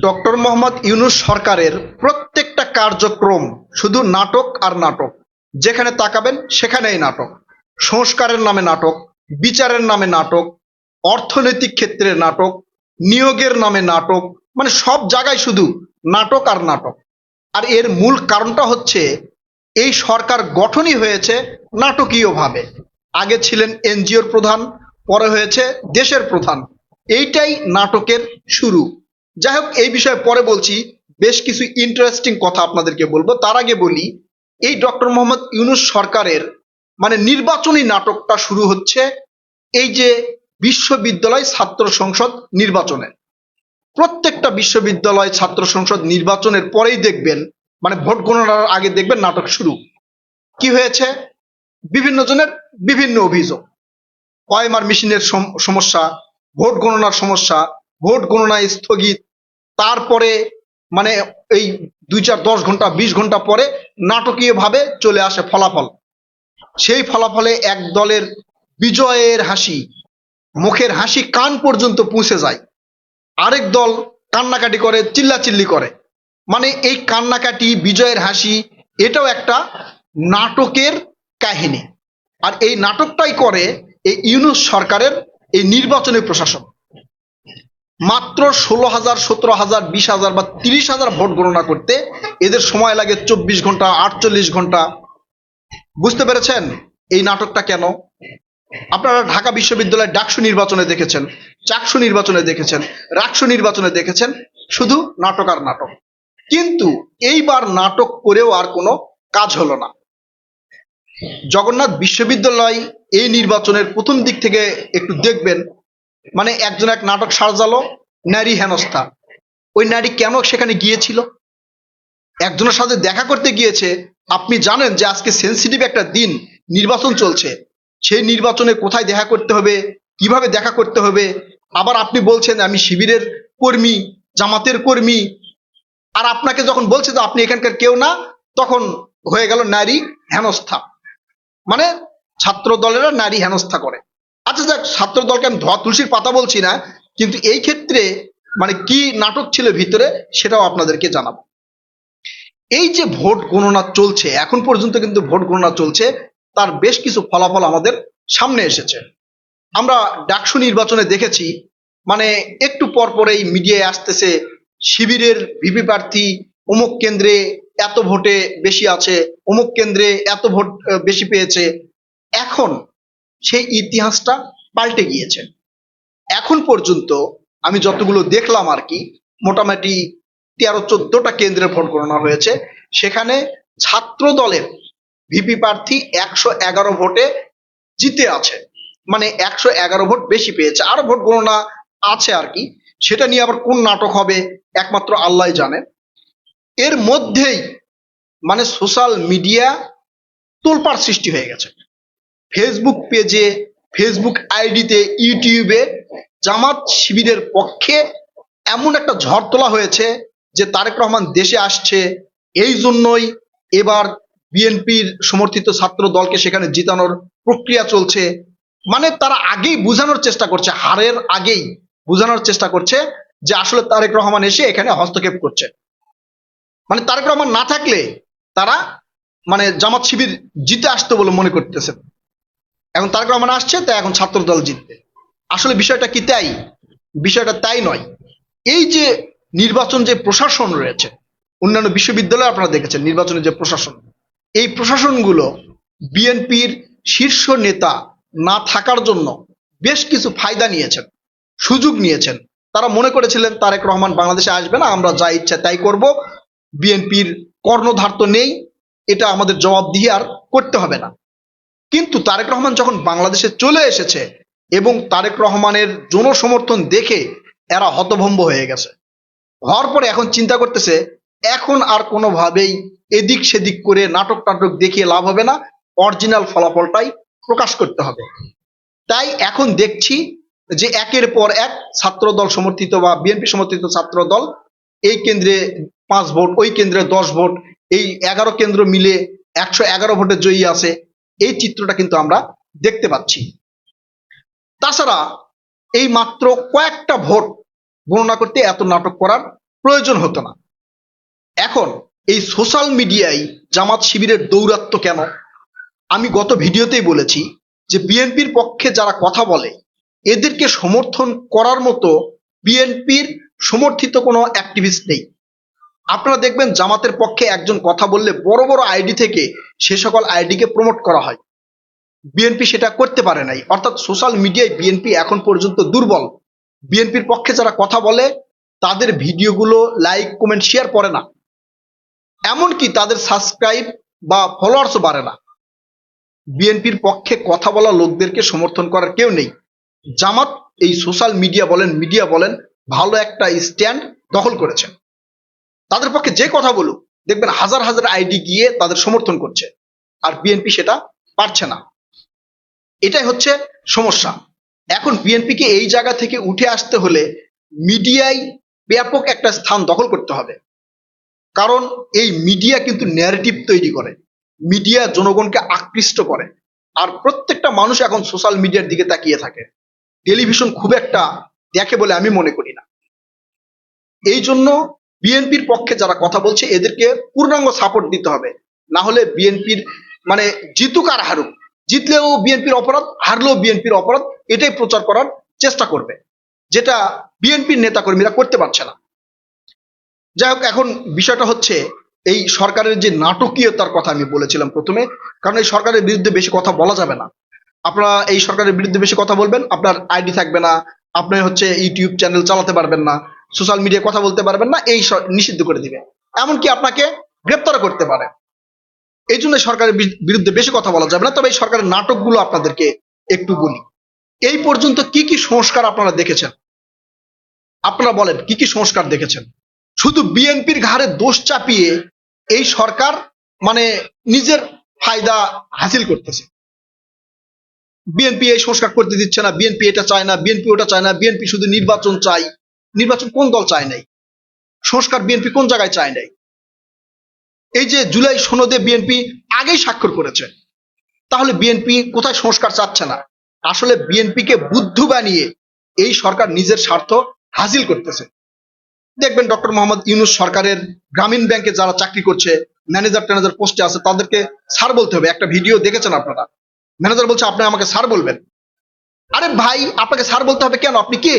Doctor Mohammad Yunus সরকারের প্রত্যেকটা কার্যক্রম শুধু নাটক আর নাটক। যেখানে তাকাবেন সেখানেই নাটক। সংস্কারের নামে নাটক, বিচারের নামে নাটক, অর্থনৈতিক ক্ষেত্রে নাটক, নিয়োগের নামে নাটক মানে সব জায়গায় শুধু নাটক আর নাটক। আর এর মূল কারণটা হচ্ছে, এই সরকার গঠনই হয়েছে নাটকীয়ভাবে। আগে ছিলেন এনজিওর প্রধান, পরে হয়েছে দেশের প্রধান। এইটাই নাটকের শুরু। যাই হোক এই বিষয়ে পরে বলছি। বেশ কিছু ইন্টারেস্টিং কথা আপনাদেরকে বলব। তার আগে বলি, এই ডক্টর মোহাম্মদ ইউনুস সরকারের মানে নির্বাচনী নাটকটা শুরু হচ্ছে এই যে বিশ্ববিদ্যালয় ছাত্র সংসদ নির্বাচনে। প্রত্যেকটা বিশ্ববিদ্যালয় ছাত্র সংসদ নির্বাচনের পরেই দেখবেন মানে ভোট গণনার আগে দেখবেন নাটক শুরু। কি হয়েছে? বিভিন্ন জনের বিভিন্ন অভিযোগ। ওয়াইমার মেশিনের সম- সমস্যা, ভোট গণনার সমস্যা ভোট গণনা স্থগিত। তারপরে মানে এই দুই চার দশ ঘণ্টা, বিশ ঘণ্টা পরে নাটকীয়ভাবে চলে আসে ফলাফল। সেই ফলাফলে এক দলের বিজয়ের হাসি, মুখের হাসি কান পর্যন্ত পৌঁছে যায়। আরেক দল কান্নাকাটি করে, চিল্লাচিল্লি করে। মানে এই কান্নাকাটি, বিজয়ের হাসি, এটাও একটা নাটকের কাহিনী। আর এই নাটকটাই করে এই ইউনুস সরকারের এই নির্বাচনী প্রশাসন। মাত্র ষোলো হাজার, সতেরো হাজার, বিশ হাজার বা তিরিশ হাজার ভোট গণনা করতে এদের সময় লাগে চব্বিশ ঘণ্টা, আটচল্লিশ ঘণ্টা। বুঝতে পেরেছেন এই নাটকটা কেন? আপনারা ঢাকা বিশ্ববিদ্যালয়ের ডাকসু নির্বাচনে দেখেছেন, চাকসু নির্বাচনে দেখেছেন, রাকসু নির্বাচনে দেখেছেন, শুধু নাটক আর নাটক। কিন্তু এইবার নাটক করেও আর কোনো কাজ হলো না। জগন্নাথ বিশ্ববিদ্যালয় এই নির্বাচনের প্রথম দিক থেকে একটু দেখবেন মানে একজন এক নাটক সাজালো নারী হেনস্থা। ওই নারী কেন সেখানে গিয়েছিল? একজনের সাথে দেখা করতে গিয়েছে। আপনি জানেন যে আজকে সেন্সিটিভ একটা দিন, নির্বাচন চলছে। সেই নির্বাচনে কোথায় দেখা করতে হবে, কীভাবে দেখা করতে হবে? আবার আপনি বলছেন, আমি শিবিরের কর্মী, জামাতের কর্মী। আর আপনাকে যখন বলছে যে আপনি এখানকার কেউ না, তখন হয়ে গেল নারী হেনস্থা। মানে ছাত্র দলেরা নারী হেনস্থা করে। আচ্ছা যাক ছাত্র দলকে আমি ধোয়া তুলসীর পাতা বলছি না, কিন্তু এই ক্ষেত্রে মানে কি নাটক ছিল ভিতরে সেটাও আপনাদেরকে জানাব। এই যে ভোট গণনা চলছে, এখন পর্যন্ত কিন্তু ভোট গণনা চলছে, তার বেশ কিছু ফলাফল আমাদের সামনে এসেছে। আমরা ডাকসু নির্বাচনে দেখেছি মানে একটু পর পরেই মিডিয়ায় আসতেছে, শিবিরের ভিপি প্রার্থী অমুক কেন্দ্রে এত ভোটে বেশি আছে, অমুক কেন্দ্রে এত ভোট বেশি পেয়েছে। এখন সেই ইতিহাসটা পাল্টে গিয়েছে। এখন পর্যন্ত আমি যতগুলো দেখলাম আর কি, মোটামুটি তেরো, চোদ্দটা কেন্দ্রে ভোট গণনা হয়েছে। সেখানে ছাত্র দলের ভিপি প্রার্থী একশো এগারো ভোটে জিতে আছে। মানে একশো এগারো ভোট বেশি পেয়েছে। আরও ভোট গণনা আছে আর কি। সেটা নিয়ে আবার কোন নাটক হবে একমাত্র আল্লাহ জানে। এর মধ্যেই মানে সোশ্যাল মিডিয়া তোলপাড় সৃষ্টি হয়ে গেছে। ফেসবুক পেজে ফেসবুক আইডিতে ইউটিউবে জামাত শিবিরের পক্ষে এমন একটা ঝড় তোলা হয়েছে যে তারেক রহমান দেশে আসছে। এই জন্যই এবার বিএনপির সমর্থিত ছাত্র দলকে সেখানে জিতানোর প্রক্রিয়া চলছে। মানে তারা আগেই বোঝানোর চেষ্টা করছে, হারের আগেই বোঝানোর চেষ্টা করছে যে আসলে তারেক রহমান এসে এখানে হস্তক্ষেপ করছে। মানে তারেক রহমান না থাকলে তারা মানে জামাত শিবির জিতে আসতো বলে মনে করতেছেন। এখন তারেক রহমান আসছে, তাই এখন ছাত্র দল জিতবে। আসলে বিষয়টা কি তাই? বিষয়টা তাই নয়। এই যে নির্বাচন যে প্রশাসন রয়েছে, অন্যান্য বিশ্ববিদ্যালয়ে আপনারা দেখেছেন নির্বাচনের যে প্রশাসন, এই প্রশাসনগুলো বিএনপির শীর্ষ নেতা না থাকার জন্য বেশ কিছু ফায়দা নিয়েছেন, সুযোগ নিয়েছেন। তারা মনে করেছিলেন, তারেক রহমান বাংলাদেশে আসবে না, আমরা যা ইচ্ছা তাই করব। বিএনপির কর্ণধার তো নেই, এটা আমাদের জবাবদিহি আর করতে হবে না। কিন্তু তারেক রহমান যখন বাংলাদেশে চলে এসেছে এবং তারেক রহমানের জনসমর্থন দেখে এরা হতভম্ব হয়ে গেছে। হওয়ার পরে এখন চিন্তা করতেছে, এখন আর কোনোভাবেই এদিক সেদিক করে নাটক টাটক দেখিয়ে লাভ হবে না অরিজিনাল ফলাফলটাই প্রকাশ করতে হবে। তাই এখন দেখছি যে একের পর এক ছাত্র দল সমর্থিত বা বিএনপি সমর্থিত ছাত্র দল এই কেন্দ্রে পাঁচ ভোট, ওই কেন্দ্রে দশ ভোট, এই এগারো কেন্দ্র মিলে একশো এগারো ভোটে জয়ী আছে। এই চিত্রটা কিন্তু আমরা দেখতে পাচ্ছি। তাছাড়া এই মাত্র কয়েকটা ভোট গণনা করতে এত নাটক করার প্রয়োজন হতো না। এখন এই সোশ্যাল মিডিয়ায় জামাত শিবিরের দৌরাত্ম্য কেন? আমি গত ভিডিওতেই বলেছি যে বিএনপির পক্ষে যারা কথা বলে, এদেরকে সমর্থন করার মতো বিএনপির সমর্থিত কোনো অ্যাক্টিভিস্ট নেই। আপনারা দেখবেন জামাতের পক্ষে একজন কথা বললে বড় বড় আইডি থেকে সে সকল আইডিকে প্রমোট করা হয়। বিএনপি সেটা করতে পারে নাই। অর্থাৎ সোশ্যাল মিডিয়ায় বিএনপি এখন পর্যন্ত দুর্বল। বিএনপির পক্ষে যারা কথা বলে, তাদের ভিডিওগুলো লাইক কমেন্ট শেয়ার করে না। এমনকি তাদের সাবস্ক্রাইব বা ফলোয়ার্সও বাড়ে না। বিএনপির পক্ষে কথা বলা লোকদেরকে সমর্থন করার কেউ নেই। জামাত এই সোশ্যাল মিডিয়া বলেন মিডিয়া বলেন, ভালো একটা স্ট্যান্ড দখল করেছে। তাদের পক্ষে যে কথা বলুক, দেখবেন হাজার হাজার আইডি গিয়ে তাদের সমর্থন করছে। আর বিএনপি সেটা পারছে না। এটাই হচ্ছে সমস্যা। এখন বিএনপিকে এই জায়গা থেকে উঠে আসতে হলে মিডিয়ায় ব্যাপক একটা স্থান দখল করতে হবে। কারণ এই মিডিয়া কিন্তু ন্যারেটিভ তৈরি করে। মিডিয়া জনগণকে আকৃষ্ট করে। আর প্রত্যেকটা মানুষ এখন সোশ্যাল মিডিয়ার দিকে তাকিয়ে থাকে। টেলিভিশন খুব একটা দেখে বলে আমি মনে করি না। এই জন্য বিএনপির পক্ষে যারা কথা বলছে, এদেরকে পূর্ণাঙ্গ সাপোর্ট দিতে হবে। না হলে বিএনপির মানে জিতুক আর হারুক। জিতলেও বিএনপির অপরাধ, হারলেও বিএনপির অপরাধ, এটাই প্রচার করার চেষ্টা করবে। যেটা বিএনপির নেতাকর্মীরা করতে পারছে না। যাই হোক, এখন বিষয়টা হচ্ছে, এই সরকারের যে নাটকীয়তার কথা আমি বলেছিলাম প্রথমে, কারণ এই সরকারের বিরুদ্ধে বেশি কথা বলা যাবে না। আপনারা এই সরকারের বিরুদ্ধে বেশি কথা বলবেন, আপনার আইডি থাকবে না, আপনি হচ্ছে ইউটিউব চ্যানেল চালাতে পারবেন না। সোশ্যাল মিডিয়ায় কথা বলতে পারবেন না, এই নিষিদ্ধ করে দিবে। এমনকি আপনাকে গ্রেপ্তার করতে পারে। এই জন্য সরকারের বিরুদ্ধে বেশি কথা বলা যাবে না, তবে এই সরকারের নাটকগুলো আপনাদেরকে একটু বলি। এই পর্যন্ত কি কি সংস্কার আপনারা দেখেছেন? আপনারা বলেন, কি কি সংস্কার দেখেছেন? শুধু বিএনপির ঘাড়ে দোষ চাপিয়ে এই সরকার মানে নিজের ফায়দা হাসিল করতেছে। বিএনপি এই সংস্কার করতে দিচ্ছে না, বিএনপি এটা চায় না, বিএনপি ওটা চায় না, বিএনপি শুধু নির্বাচন চাই নির্বাচন কোন দল চায় নাই? সংস্কার বিএনপি কোন জায়গায় চায় নাই? এই যে জুলাই সনদে বিএনপি আগেই স্বাক্ষর করেছে, তাহলে বিএনপি কোথায় সংস্কার চাচ্ছে না? আসলে বিএনপিকে বুদ্ধ বানিয়ে এই সরকার নিজের স্বার্থ হাসিল করতেছে। দেখবেন ডক্টর মোহাম্মদ ইউনুস সরকারের গ্রামীণ ব্যাংকে যারা চাকরি করছে, ম্যানেজার ট্যানেজার পোস্টে আছে, তাদেরকে স্যার বলতে হবে, একটা ভিডিও দেখেছেন আপনারা? ম্যানেজার বলছে, আপনি আমাকে স্যার বলবেন। আরে ভাই, আপনাকে স্যার বলতে হবে কেন? আপনি কে?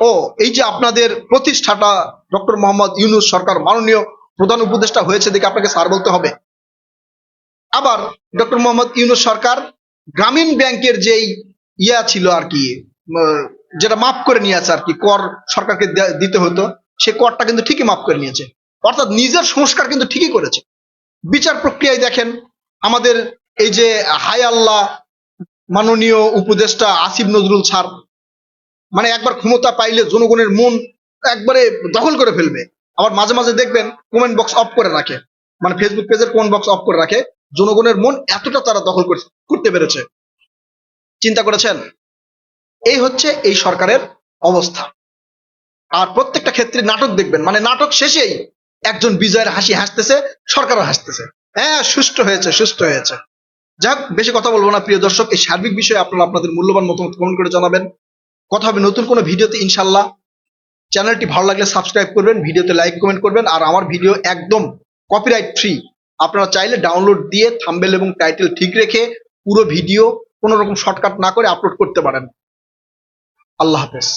ও, এই যে আপনাদের প্রতিষ্ঠাটা ডক্টর মোহাম্মদ ইউনুস সরকার মাননীয় প্রধান উপদেষ্টা হয়েছে দেখে আপনাকে স্যার বলতে হবে। আবার ডক্টর মোহাম্মদ ইউনুস সরকার গ্রামীণ ব্যাংকের যেই ইয়া ছিল আর কি যেটা মাফ করে নিয়েছে আর কি, কর সরকারকে দিতে হতো, সে করটা কিন্তু ঠিকই মাফ করে নিয়েছে। অর্থাৎ নিজের সংস্কার কিন্তু ঠিকই করেছে। বিচার প্রক্রিয়ায় দেখেন, আমাদের এই যে হাই আল্লাহ মাননীয় উপদেষ্টা আসিফ নজরুল স্যার মানে একবার ক্ষমতা পাইলে জনগণের মন একবারে দখল করে ফেলবে। আবার মাঝে মাঝে দেখবেন কমেন্ট বক্স অফ করে রাখে। মানে ফেসবুক পেজের কমেন্ট বক্স অফ করে রাখে। জনগণের মন এতটা তারা দখল করে- করতে পেরেছে। চিন্তা করেছেন? এই হচ্ছে এই সরকারের অবস্থা। আর প্রত্যেকটা ক্ষেত্রে নাটক দেখবেন। মানে নাটক শেষেই একজন বিজয়ের হাসি হাসতেছে, সরকারও হাসতেছে। হ্যাঁ সুষ্ঠু হয়েছে, সুস্থ হয়েছে। যাক, বেশি কথা বলব না, প্রিয় দর্শক। এই সার্বিক বিষয়ে আপনারা আপনাদের মূল্যবান মতামত কমেন্ট করে জানাবেন। কথা হবে নতুন কোনো ভিডিওতে, ইনশাল্লাহ। চ্যানেলটি ভালো লাগলে সাবস্ক্রাইব করবেন, ভিডিওতে লাইক, কমেন্ট করবেন, আর আমার ভিডিও একদম কপিরাইট ফ্রি আপনারা চাইলে ডাউনলোড দিয়ে থাম্বেল এবং টাইটেল ঠিক রেখে পুরো ভিডিও কোনো রকম শর্টকাট না করে আপলোড করতে পারেন। আল্লাহ হাফেজ।